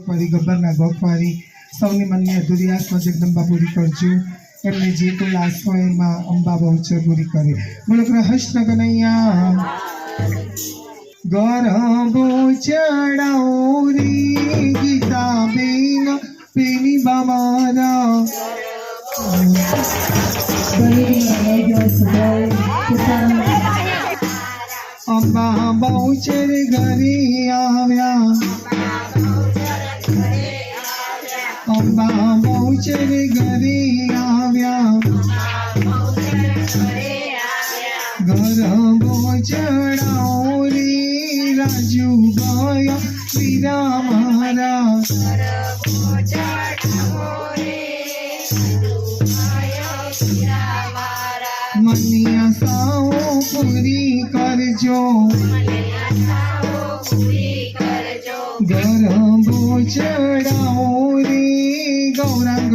ફરી ગબ્બરના ગોખવારી સૌની મનની અધૂરી આસમાં જગદંબા પૂરી કરજો એમને જે કોઈ આસ હોય એમાં અંબા બહુચર પૂરી કરે બોલો કૃષ્ણ કનૈયા ગરબો ચડાવો રે ગીતા બેન પેની બામારા અંબા બહુચર ઘરે આવ્યા બહુચર ઘરે આવ્યા ઘર ચડાવો રે રાજુ ગયા વીરા મારા. મનિયા સાઓ પૂરી કરજો. ગરબો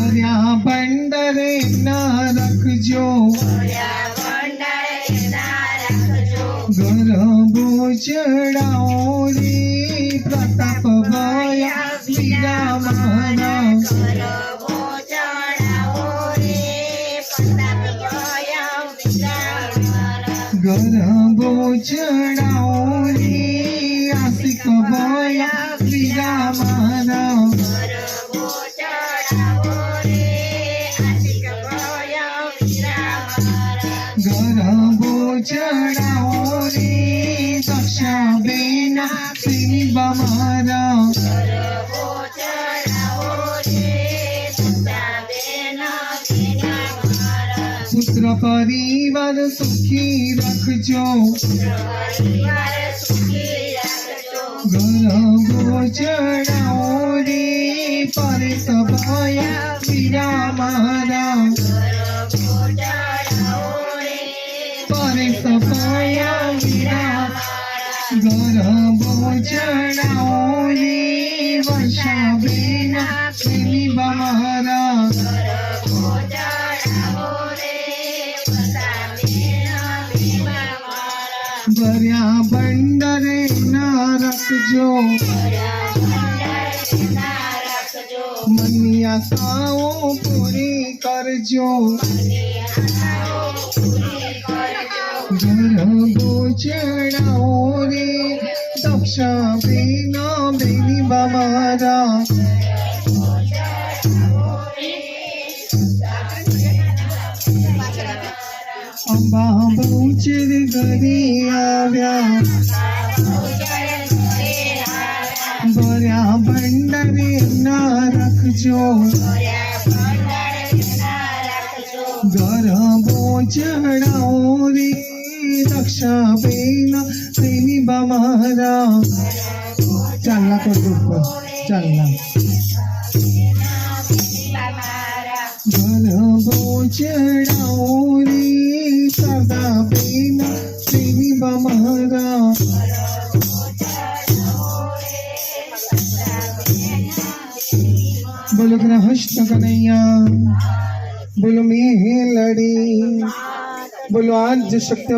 ભર્યા ભંડરે ના રખજો. ગરબો ચડાવો રે પ્રતાપ ભયા વીરા મારા ગરબો ચડાવો રે આશિક ભયા શ્રી મારા ગરબો ચડાવો રે દક્ષા બેના સિંહ મારા પુત્ર પરિવાર સુખી રાખજો ગરબો ચડાવો રે પર સભાયા વીરા મારા રાખજો મનની આશાઓ પૂરી કરજો ગરબો ચડાવો રે દક્ષા બેન બેની બામારા અંબા બહુચર ઘરે આવ્યા ભર્યા ભંડરે ના રાખજો. ગરબો ચડાવો રે રક્ષા બેન પ્રેમી મારા ચાલના કરજો ઉપર ચાલના ગરબો ચડાવો बोलो कृष्ण कन्हैया बोलो मेह लड़ी बोलो आज शक्ति